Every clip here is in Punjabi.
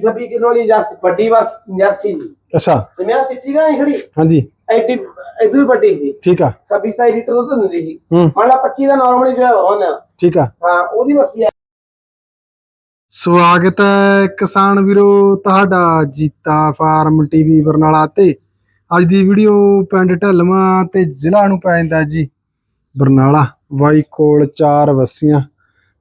ਸਭੀ ਕਿਲੋ ਵਾਲੀ ਜਰਸੀ ਵੱਡੀ ਬਸ ਜਰਸੀ ਜੀ। ਅੱਛਾ। ਤੇ ਮੇਰਾ ਚਿੱਟੀ ਗਾਂ ਖੜੀ? ਹਾਂਜੀ। ਐਡੀ ਐਦੂ ਹੀ ਵੱਡੀ ਸੀ। ਠੀਕ ਆ। ਸਭੀ ਸਾਈ ਲੀਟਰ ਦੁੱਧ ਦਿੰਦੀ ਸੀ। ਹੂੰ। ਮੰਨ ਲਾ 25 ਦਾ ਨਾਰਮਲੀ ਜਿਹੜਾ ਹੋਣਾ ਠੀਕ ਆ। ਹਾਂ ਉਹਦੀ ਵਸੀ ਸਵਾਗਤ ਹੈ ਕਿਸਾਨ ਵੀਰੋ ਤੁਹਾਡਾ ਜੀਤਾ ਫਾਰਮ ਟੀਵੀ ਬਰਨਾਲਾ ਤੇ। ਅੱਜ ਦੀ ਵੀਡੀਓ ਪਿੰਡ ਢਲਵਾਂ ਤੇ ਜ਼ਿਲ੍ਹਾ ਨੂੰ ਪੈ ਜਾਂਦਾ ਜੀ। ਬਰਨਾਲਾ ਬਾਈ ਕੋਲ ਚਾਰ ਵੱਸੀਆਂ।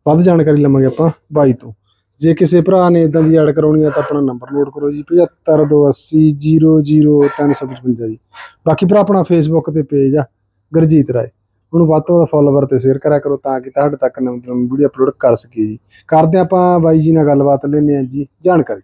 ਵੱਧ ਜਾਣਕਾਰੀ ਲਵਾਂਗੇ ਆਪਾਂ ਬਾਈ ਤੋਂ। ਜੇ ਕਿਸੇ ਭਰਾ ਨੇ ਇਦਾਂ ਦੀ ਐਡ ਕਰਾਉਣੀ ਹੈ ਤਾਂ ਆਪਣਾ ਨੰਬਰ ਨੋਟ ਕਰੋ ਜੀ 7528000355 ਜੀ। ਬਾਕੀ ਭਰਾ ਆਪਣਾ ਫੇਸਬੁੱਕ ਤੇ ਪੇਜ ਆ ਗੁਰਜੀਤ ਰਾਏ। ਉਹਨੂੰ ਵੱਧ ਤੋਂ ਵੱਧ ਫੋਲੋਵਰ ਤੇ ਸ਼ੇਅਰ ਕਰਿਆ ਕਰੋ ਤਾਂ ਕਿ ਤੁਹਾਡੇ ਤੱਕ ਨਵੀਂ ਨਵੀਂ ਵੀਡੀਓ ਅਪਲੋਡ ਕਰ ਸਕੀਏ ਜੀ। ਕਰਦੇ ਆਪਾਂ ਬਾਈ ਜੀ ਨਾਲ ਗੱਲਬਾਤ ਲੈਂਦੇ ਹਾਂ ਜੀ ਜਾਣਕਾਰੀ।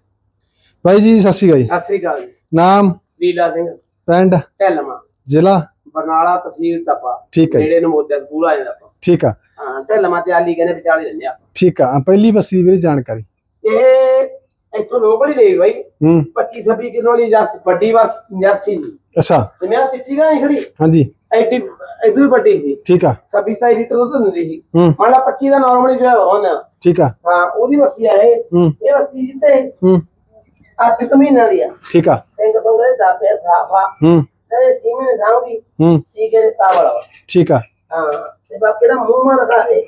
ਬਾਈ ਜੀ ਸਤਿ ਸ਼੍ਰੀ ਅਕਾਲ ਜੀ। ਸਤਿ ਸ੍ਰੀ ਅਕਾਲ ਜੀ। ਨਾਮ? ਲੀਲਾ ਸਿੰਘ। ਪਿੰਡ? ਢਲਮਾ ਜ਼ਿਲ੍ਹਾ? ਬਰਨਾਲਾ ਤਹਿਸੀਲ ਤਪਾ। ਠੀਕ ਹੈ ਜੀ, ਨੇੜੇ ਨੂੰ ਮੋਦਿਆ ਸਕੂਲ ਆ ਜਾਂਦਾ। ਠੀਕ ਆ। ਹਾਂ ਢਲਮਾ ਤੇ ਆਲੀ ਕਹਿੰਦੇ ਵਿਚਾਲੇ ਰਹਿੰਦੇ ਆਪਾਂ। ਠੀਕ ਆ ਪਹਿਲੀ ਬਸੀ ਵੀਰੇ ਜਾਣਕਾਰੀ। ਇਹ ਇੱਥੋਂ ਲੋਕਲ ਹੀ ਲਈ ਬਾਈ। ਹੂੰ। 25 26 ਕਿਲੋ ਵਾਲੀ ਜਰਸੀ ਵੱਡੀ ਬਸ ਜਰਸੀ ਜੀ। ਅੱਛਾ। ਤੇ ਮੇਰਾ ਚਿੱਟੀ ਗਾਂ ਖੜੀ? ਹਾਂਜੀ। ਐਡੀ ਐਦੂ ਹੀ ਵੱਡੀ ਸੀ। ਠੀਕ ਆ। ਸਭੀ ਸਾਈ ਲੀਟਰ ਦੁੱਧ ਦਿੰਦੀ ਸੀ। ਹੂੰ। ਮੰਨ ਲਾ 25 ਦਾ ਨਾਰਮਲੀ ਜਿਹੜਾ ਹੋਣਾ ਠੀਕ ਆ। ਹਾਂ ਉਹਦੀ ਵਸੀ ਆ ਇਹ। ਇਹ ਵਸੀ ਜਿੱਤੇ ਹੂੰ। 8 ਮਹੀਨਿਆਂ ਦੀ ਆ। ਠੀਕ ਆ। ਸਿੰਘ ਤੋਂ ਗਏ ਦਾਪੇ ਸਾਫਾ ਹੂੰ। ਤੇ ਸੀਮੇ ਨੇ ਸਾਂਗੀ ਹੂੰ। ਠੀਕ ਹੈ ਤਾ ਵਾਲਾ ਵਾ। ਠੀਕ ਆ। ਹਾਂ। ਤੇ ਬਾਕੀ ਦਾ ਮੂੰਹ ਮਾ ਦਿਖਾ ਦੇ।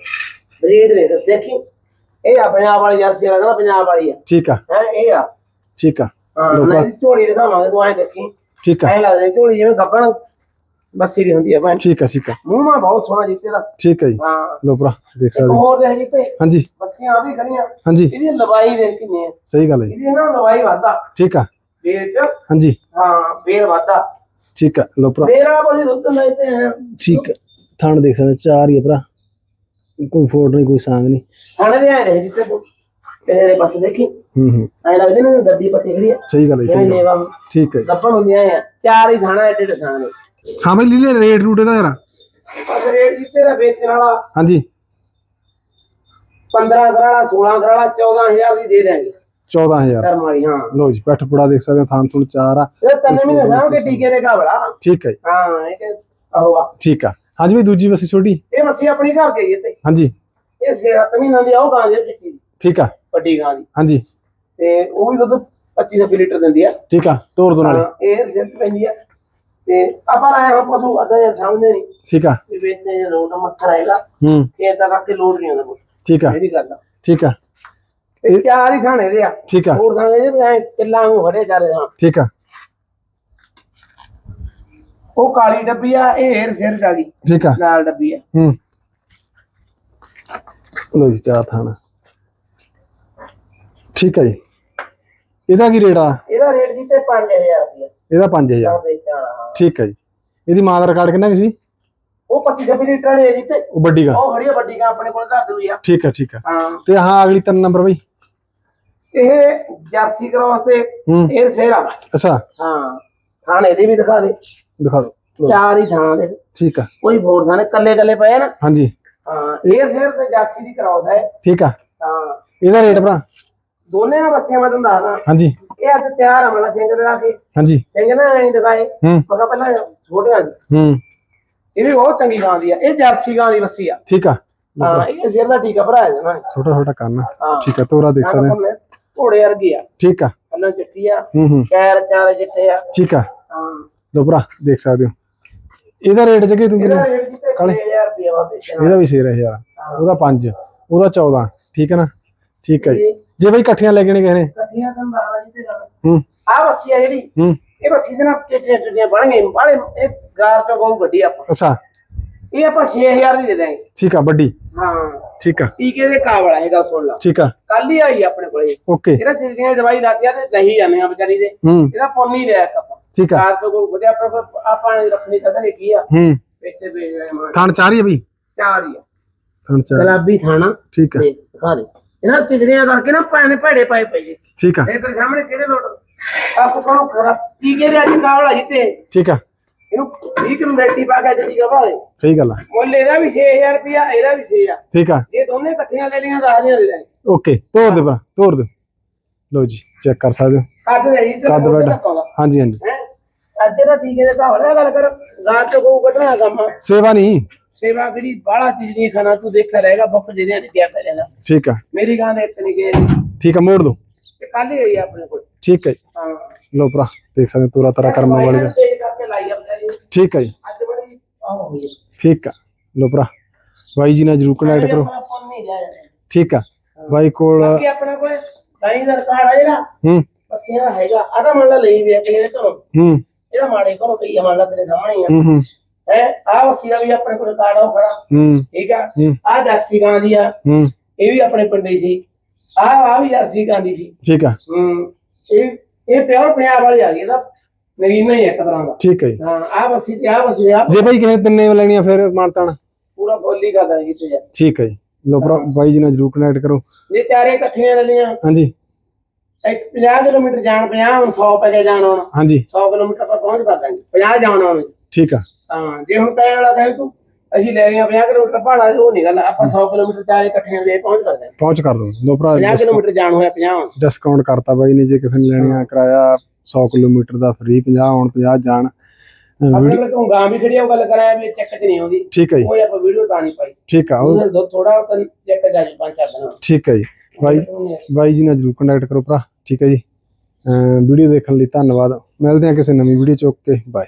ਬਰੀਡ ਦੇ ਦੇਖੀ? ਇਹ ਆ ਪੰਜਾਬ ਵਾਲੀ ਜਰਸੀ ਵਾਲਾ ਨਾ ਪੰਜਾਬ ਵਾਲੀ ਆ। ਠੀਕ ਆ। ਹੈ ਇਹ ਆ। ਠੀਕ ਆ। ਹਾਂ ਇਹਦੀ ਝੋਲੀ ਦਿਖਾਵਾਂਗੇ ਤੂੰ ਐ ਦੇਖੀ। ਠੀਕ ਆ। ਐ ਲੱਗਦਾ ਝੋਲੀ ਜਿਵੇਂ ਗੱਬਣ ਬੱਸੀ ਦੀ ਹੁੰਦੀ ਆ ਭੈਣ। ਠੀਕ ਆ ਠੀਕ ਆ। ਮੂੰਹ ਮਾ ਬਹੁਤ ਸੋਹਣਾ ਜਿੱਤੇ ਦਾ। ਠੀਕ ਆ ਜੀ। ਹਾਂ। ਲੋ ਭਰਾ ਦੇਖ ਸਕਦੇ ਹੋ। ਹੋਰ ਦੇਖ ਜਿੱਤੇ ਹਾਂਜੀ। ਬੱਸੀਆਂ ਆ ਵੀ ਖੜੀਆਂ। ਹਾਂਜੀ। ਇਹਦੀ ਲੰਬਾਈ ਦੇਖ ਕਿੰਨੀ ਹੈ ਸਹੀ ਗੱਲ ਹੈ ਇਹਦੀ ਨਾ ਲੰਬਾਈ ਵਾਧਾ। ਠੀਕ ਆ। ਚ। ਹਾਂਜੀ। ਹਾਂ ਫੇਰ ਵਾਧਾ। ਠੀਕ ਆ। ਲੋ ਭਰਾ। ਵਾਲਾ ਕੋਈ ਦੁੱਧ ਨਹੀਂ ਤੇ ਹੈ। ਠੀਕ ਆ। ਥਣ ਦੇਖ ਸਕਦੇ ਹੋ, ਚਾਰ ਹੀ ਆ ਭਰਾ। ਕੋਈ ਫੋਟ ਨਹੀਂ ਕੋਈ ਸਾਂਗ ਨਹੀਂ। ਖਾਣੇ ਦੇ ਆਏ ਦੇਖ ਜਿੱਤੇ ਤੂੰ ਇਹਦੇ ਬਸ ਦੇਖੀ। ਹੂੰ ਹੂੰ। ਐ ਲੱਗਦੇ ਨੇ ਗੱਦੀ ਪੱਟੀ ਖੜੀ ਆ। ਸਹੀ ਗੱਲ ਹੈ ਸਹੀ ਗੱਲ ਲੇਵਾ। ਠੀਕ ਹੈ। ਜੀ। ਗੱਬਣ ਹੁੰਦੀਆਂ ਆ। ਚਾਰ ਹੀ ਥਾਣਾ ਐਡੇ ਐਡੇ ਥਾਣੇ। ਹਾਂ ਬਈ ਲੀਲੇ ਰੇਟ ਰੂਟ ਇਹਦਾ ਯਾਰ ਬਸ ਰੇਟ ਜਿੱਤੇ ਦਾ ਵੇਚਣ ਵਾਲਾ। ਹਾਂਜੀ। 15 ਕਰਾਲਾ 16 ਕਰਾਲਾ 14000 ਦੀ ਦੇ ਦੇਣਗੇ 14000 ਕਰਮ ਵਾਲੀ ਹਾਂ। ਲੋ ਜੀ ਪੈਠ ਪੁੜਾ ਦੇਖ ਸਕਦੇ ਹੋ ਥਣ ਥਣ ਚਾਰ ਆ। ਇਹ ਤਿੰਨ ਮਹੀਨੇ ਸਾਂਭ ਕੇ ਟੀਕੇ ਦੇ ਘਾਵੜਾ ਠੀਕ ਹੈ ਜੀ, ਹਾਂ ਇਹ ਕਿ ਆਹੋ ਆ। ਠੀਕ ਆ। ਹਾਂਜੀ ਬਈ ਦੂਜੀ ਬਸੀ ਛੋਟੀ? ਇਹ ਮੱਸੀ ਆਪਣੀ ਘਰ ਗਈ ਤੇ ਹਾਂਜੀ। ਇਹ 7 ਮਹੀਨਿਆਂ ਦੀ ਆਉ ਗਾਂ ਦੀ ਚਿੱਟੀ ਦੀ, ਠੀਕ ਆ। ਵੱਡੀ ਗਾਂ ਦੀ। ਹਾਂਜੀ। ਤੇ ਉਹ ਵੀ ਦੁੱਧ 25 26 ਲੀਟਰ ਦਿੰਦੀ ਆ। ਠੀਕ ਆ ਤੋਰ ਦੋ ਨਾਲੇ। ਹਾਂ, ਇਹ ਰਿਜ਼ਲਟ ਪੈਂਦੀ ਆ। ਤੇ ਆਪਾਂ ਆਏ ਹਾਂ ਪਸ਼ੂ ਅਦਾ ਇਹ ਸਾਹਮਣੇ ਨਹੀਂ। ਠੀਕ ਆ। ਵੀ ਵੇਚਦੇ ਜੇ ਲੋਟ ਮੱਥਾ ਆਏਗਾ। ਹੂੰ। ਇਹ ਤਾਂ ਕਰਕੇ ਲੋਡ ਨਹੀਂ ਆਉਂਦਾ ਕੁਛ। ਠੀਕ ਆ। ਇਹ ਵੀ ਗੱਲ ਆ। ਠੀਕ ਆ। ਇਹ ਚਾਰ ਹੀ ਥਾਣੇ ਦੇ ਆ। ਠੀਕ ਆ। ਹੋਰ ਥਾਣੇ ਦੇ ਐ ਕਿੱਲਾ ਨੂੰ ਖੜੇ ਜਾ ਰਹੇ ਹਾਂ ਠੀਕ ਆ। ਉਹ ਕਾਲੀ ਡੱਬੀ ਆ ਇਹ ਹੇਰ ਸਿਰ ਗਈ। ਠੀਕ ਆ। ਲਾਲ ਡੱਬੀ ਆ। ਹੂੰ। ਲੋ ਜੀ ਚਾਰ ਥਣ ਠੀਕ ਆ ਜੀ। ਇਹਦਾ ਕੀ ਰੇਟ ਆ? ਇਹਦਾ ਰੇਟ ਜੀ ਤੇ 5000 ਰੁਪਇਆ ਇਹਦਾ 5000 ਤਾਂ ਵੇਚਣ ਵਾਲਾ ਠੀਕ ਆ ਜੀ। ਇਹਦੀ ਮਾਂ ਦਾ ਰਿਕਾਰਡ ਕਿੰਨਾ ਕੁ ਸੀ? ਉਹ 25 26 ਲੀਟਰ ਵਾਲੀ ਹੈ ਜੀ ਤੇ ਉਹ ਵੱਡੀ ਗਾ ਉਹ ਖੜੀ ਆ ਵੱਡੀ ਕਾ ਆਪਣੇ ਕੋਲ ਘਰ ਦੀ ਹੋਈ ਆ। ਠੀਕ ਆ ਠੀਕ ਆ। ਹਾਂ। ਤੇ ਹਾਂ ਅਗਲੀ ਤਿੰਨ ਨੰਬਰ ਬਈ। ਇਹ ਜਰਸੀ ਹੂੰ। ਇਹ ਸਿਰ ਅੱਛਾ। ਹਾਂ। ਥਾਣੇ ਦੇ ਵੀ ਦਿਖਾ ਦੇ। ਦਿਖਾ ਦਿਓ। ਲਓ, ਚਾਰ ਹੀ ਥਾਣਾ ਦੇ ਠੀਕ ਆ। ਕੋਈ ਹੋਰ ਥਾਣੇ ਕੱਲੇ ਕੱਲੇ ਪਏ ਆ ਨਾ। ਹਾਂਜੀ। ਹਾਂ ਇਹ ਸਿਰ ਤੇ ਜਰਸੀ ਦੀ ਕਰਾਸ ਹੈ ਠੀਕ ਆ। ਹਾਂ। ਇਹਦਾ ਰੇਟ ਭਰਾ? ਦੋਨੇ ਨਾ ਬੱਚਿਆਂ ਮੈਂ ਤੁਹਾਨੂੰ ਦੱਸਦਾ। ਹਾਂਜੀ। ਇਹ ਅੱਜ ਤਿਆਰ ਆ ਮਲਾ ਸਿੰਘ ਦਿਖਾ ਕੇ। ਹਾਂਜੀ। ਸਿੰਘ ਨਾ ਐਂ ਦਿਖਾਏ। ਹੂੰ। ਮੈਂ ਕਿਹਾ ਪਹਿਲਾਂ ਛੋਟੀਆਂ ਦੀ। ਹੂੰ। ਇਹ ਵੀ ਬਹੁਤ ਚੰਗੀ ਗਾਂ ਦੀ ਆ। ਇਹ ਜਰਸੀ ਗਾਂ ਦੀ ਬੱਸੀ ਆ। ਠੀਕ ਆ। ਹਾਂ ਇਹ ਸਿਰ ਦਾ ਟੀਕਾ ਭਰਾਇਆ ਜਾਣਾ ਛੋਟਾ ਛੋਟਾ ਕੰਨ ਠੀਕ ਆ ਤੋਰਾ ਦੇਖ ਸਕਦੇ ਹੋ। ਘੋੜੇ ਵਰਗੀ ਆ। ਠੀਕ ਆ। ਕੱਲਾਂ ਚਿੱਟੀ ਆ। ਹੂੰ ਹੂੰ। ਪੈਰ ਚਾਰੇ ਚਿੱਟੇ ਆ। ਠੀਕ ਆ। ਹਾਂ। ਲੋ ਭਰਾ ਦੇਖ ਸਕਦੇ ਹੋ। ਇਹਦਾ ਰੇਟ ਜਗੇ ਤੂੰ ਇਹਦਾ ਕਿੰਨਾ? ਜਿੱਤੇ 6000 ਰੁਪਏ ਵਾ ਵੇਚਣਾ ਇਹਦਾ ਵੀ 6000 ਉਹਦਾ 5 ਉਹਦਾ 14 ਠੀਕ ਹੈ ਨਾ? ਠੀਕ ਹੈ ਜੀ। ਜੇ ਬਈ ਇਕੱਠੀਆਂ ਲੈ ਗਏ ਕਿਸੇ ਨੇ। ਇਕੱਠੀਆਂ ਤਾਂ ਬਾਹਰ ਜਿੱਤੇ ਗੱਲ ਹੂੰ। ਆ ਬੱਸੀ ਆ ਜਿਹੜੀ। ਹੂੰ। ਇਹ ਬੱਸੀ ਦੇ ਨਾਲ ਚਿੱਟੀਆਂ ਚਿੱਟੀਆਂ ਬਣ ਗਈਆਂ ਬਾਲੇ ਇਹ ਗਾਰ ਚੋਂ ਗਊ ਗੱਡੀ ਆਪਾਂ। ਅੱਛਾ। ਇਹ ਆਪਾਂ 6000 ਦੀ ਦੇ ਦਾਂਗੇ ਠੀਕ ਆ ਵੱਡੀ ਹਾਂ। ਠੀਕ ਆ। ਟੀਕੇ ਦੇ ਕਾਬਲ ਹੈ ਗੱਲ ਸੁਣ ਲਾ। ਠੀਕ ਆ। ਕੱਲ ਹੀ ਆਈ ਆਪਣੇ ਕੋਲੇ। ਓਕੇ। ਇਹਦਾ ਦੀ ਦਵਾਈ ਲਾਤੀਆਂ ਤੇ ਨਹੀਂ ਜਾਂਦੀਆਂ ਵਿਚਾਰੀ ਦੇ। ਹੂੰ। ਇਹਦਾ ਪੁੰਨ ਹੀ ਲਿਆ ਆਪਾਂ। ਠੀਕ ਆਪਾਂ ਨੇ ਰੱਖਣੀ ਤਾਂ ਨਹੀਂ ਕੀ ਆ। ਹੂੰ। ਵੇਚੇ ਵੇਚ ਰਹੇ ਮਾਂ ਥਣ ਚਾਰ ਹੀ ਆ ਬਈ? ਚਾਰ ਹੀ ਆ। ਥਣ ਚਾਰ। ਗੁਲਾਬੀ ਥਾਣਾ। ਠੀਕ ਆ। ਦੇ ਦਿਖਾ ਦੇ। ਇਹਨਾਂ ਚਿੜੀਆਂ ਕਰਕੇ ਨਾ ਭੈਣੇ ਭੇੜੇ ਪਾਏ ਪਏ ਜੀ। ਠੀਕ ਆ। ਇਹ ਤੇਰੇ ਸਾਹਮਣੇ ਕਿਹੜੇ ਲੋਟ ਆਪ ਕੋਲੋਂ ਖਰਾ। ਟੀਕੇ ਦੇ ਅੱਜ ਕਾਵਲਾ ਜਿੱਤੇ ਠੀਕ ਆ। ਇਹਨੂੰ 20 ਕਿਲੋ ਰੈਟੀ ਪਾ ਕੇ ਦੇ। ਸਹੀ ਗੱਲ ਆ। ਮੁੱਲ ਇਹਦਾ ਵੀ 6000 ਰੁਪਿਆ ਇਹਦਾ ਵੀ 6 ਆ। ਠੀਕ ਆ। ਜੇ ਦੋਨੇ ਇਕੱਠੀਆਂ ਲੈ ਲਈਆਂ ਦੱਸ ਦੀਆਂ ਦੇ ਦਾਂਗੇ ਓਕੇ ਤੋੜ ਦੇ ਭਰਾ ਤੋੜ ਦੇ। ਲੋ ਜੀ ਚੈੱਕ ਕਰ ਸਕਦੇ ਹੋ। ਕੱਦ ਦੇ ਜੀ ਕੱਦ ਵੱਡਾ ਹਾਂਜੀ ਹਾਂਜੀ। ਹੈ? ਅੱਜ ਦਾ ਗੱਲ ਕਰ ਗਾਂ ਤੋਂ ਕੋਈ ਕੱਢਣਾ ਕੰਮ ਆ। ਸੇਵਾ ਨਹੀਂ। ਸੇਵਾ ਕਿਹੜੀ ਬਾਹਲਾ ਚੀਜ਼ ਨਹੀਂ ਖਾਣਾ ਤੂੰ ਦੇਖਿਆ ਰਹੇਗਾ ਬੁੱਕ ਜਿਹਦੇ ਨੇ ਕਿਆ ਕਰੇਗਾ ਠੀਕ ਆ। ਮੇਰੀ ਗਾਂ ਦੇ ਇੱਕ ਨਹੀਂ ਗਏ ਠੀਕ ਆ ਮੋੜ ਦੋ। ਕੱਲ ਹੀ ਆਪਣੇ ਕੋਲ। ਠੀਕ ਹੈ ਹਾਂ। ਲੋ ਭਰਾ ਦੇਖ ਸਕਦੇ ਹੋ ਤੁਰਾ ਤਰਾ ਕਰਮਾਂ ਵਾਲੀ। ਠੀਕ ਹੈ ਜੀ। ਅੱਜ ਬੜੀ ਆਹ ਹੋਈ ਹੈ ਠੀਕ ਆ। ਲੋ ਭਰਾ ਬਾਈ ਜੀ ਨਾਲ ਜਰੂਰ ਕਨੈਕਟ ਕਰੋ। ਆਪਣਾ ਠੀਕ ਆ। ਬਾਈ ਕੋਲ ਬਾਕੀ ਆਪਣੇ ਕੋਲ ਦਾਈ ਦਾ ਰਿਕਾਰਡ ਆ ਜਿਹੜਾ। ਹੂੰ। ਬੱਸੀਆਂ ਦਾ ਹੈਗਾ। ਆਦਾ ਮੰਨ ਲਾ ਲਈ ਵੀ ਆ ਕਿਸੇ ਦੇ ਘਰੋਂ। ਹੂੰ। ਇਹਦਾ ਮਾੜੇ ਘਰੋਂ ਕਈ ਆ ਮੰਨ ਲਾ ਤੇਰੇ ਸਾਹਮਣੇ ਹੀ ਆ। ਹੂੰ ਹੂੰ। ਹੈ? ਆ ਵੀ ਆਪਣੇ ਕੋਲ ਰਿਕਾਰਡ ਆ ਉਹ ਖੜਾ। ਹੂੰ। ਠੀਕ ਆ? ਹੂੰ। ਆ ਜਰਸੀ ਗਾਂ ਦੀ ਆ। ਹੂੰ। ਇਹ ਵੀ ਆਪਣੇ ਪਿੰਡੇ ਸੀ। ਆ ਆ ਵੀ ਜਰਸੀ ਗਾਂ ਦੀ ਸੀ। ਠੀਕ ਆ। ਹੂੰ। ਇਹ ਇਹ ਪਿਓਰ ਪੰਜਾਬ ਵਾਲੀ ਆ ਗਈ ਇਹਦਾ ਨਗੀਨਾ ਹੀ ਇੱਕ ਤਰ੍ਹਾਂ ਦਾ। ਠੀਕ ਹੈ ਜੀ। ਹਾਂ ਆ ਬੱਸੀ ਤੇ ਆ ਬੱਸੀ ਆ ਜੇ ਬਾਈ ਕਿਸੇ ਤਿੰਨੇ ਲੈਣੀਆਂ ਫਿਰ ਮਾਨਤਾਨ? ਪੂਰਾ ਬੋਲੀ ਕਰਦਾ ਜੀ ਤੇ ਠੀਕ ਹੈ ਜੀ। ਲੋ ਭਰਾ ਬਾਈ ਜੀ ਨਾਲ ਜਰੂਰ ਕਨੈਕਟ ਕਰੋ। ਜੇ ਚਾਰੇ ਇਕੱਠੀਆਂ ਲੈਣੀਆਂ। ਹਾਂਜੀ। ਇੱਕ 50 ਕਿਲੋਮੀਟਰ ਜਾਣ 50 ਹੁਣ 100 ਪੈ ਕੇ ਜਾਣ ਆਉਣ ਹਾਂਜੀ। 100 ਕਿਲੋਮੀਟਰ ਆਪਾਂ ਪਹੁੰਚ ਕਰ ਦਾਂਗੇ। 50 ਜਾਣ ਵਿੱਚ। ਠੀਕ ਆ। ਹਾਂ ਜੇ ਹੁਣ ਕਹਿਣ ਵਾਲਾ ਕਹੇ ਤੂੰ ਅਸੀਂ ਲੈ ਗਏ 50 ਕਿਲੋਮੀਟਰ ਭਾੜਾ ਉਹ ਨਹੀਂ ਗੱਲ ਆਪਾਂ 100 ਕਿਲੋਮੀਟਰ ਚਾਰੇ ਇਕੱਠੀਆਂ ਦੇ ਪਹੁੰਚ ਕਰ ਦਾਂਗੇ ਪਹੁੰਚ ਕਰ ਦੋ ਲੋ ਭਰਾ 50 ਕਿਲੋਮੀਟਰ ਜਾਣ ਹੋਇਆ 50 ਆਉਣ। ਡਿਸਕਾਊਂਟ ਕਰਤਾ ਬਾਈ ਨੇ ਜੇ ਕਿਸੇ ਨੇ ਲੈਣੀਆਂ ਕਿਰਾਇਆ 100 ਕਿਲੋਮੀਟਰ ਦਾ ਫ੍ਰੀ 50 ਆਉਣ 50 ਜਾਣ। ਅਗਰ ਤੂੰ ਗਾਂ ਵੀ ਖੜੀ ਆ, ਉਹ ਗੱਲ ਕਰਾਇਆ ਵੀ ਚੈੱਕ ਚ ਨਹੀਂ ਆਉਂਦੀ। ਠੀਕ ਹੈ ਜੀ। ਉਹ ਆਪਾਂ ਵੀਡੀਓ ਤਾਂ ਨਹੀਂ ਪਾਈ। ਠੀਕ ਆ ਉਹ ਥੋੜਾ ਤਾਂ ਚੈੱਕ ਜਾ ਜੀ ਪੰਜ ਚਾਰ ਦਿਨ ਠੀਕ ਹੈ ਜੀ। ਬਾਈ ਬਾਈ ਜੀ ਨਾਲ ਜਰੂਰ ਕੰਟੈਕਟ ਕਰੋ ਭਰਾ। ਠੀਕ ਹੈ ਜੀ। ਵੀਡੀਓ ਦੇਖਣ ਲਈ ਧੰਨਵਾਦ। ਮਿਲਦੇ ਹਾਂ ਕਿਸੇ ਨਵੀਂ ਵੀਡੀਓ ਚੁੱਕ ਕੇ ਬਾਏ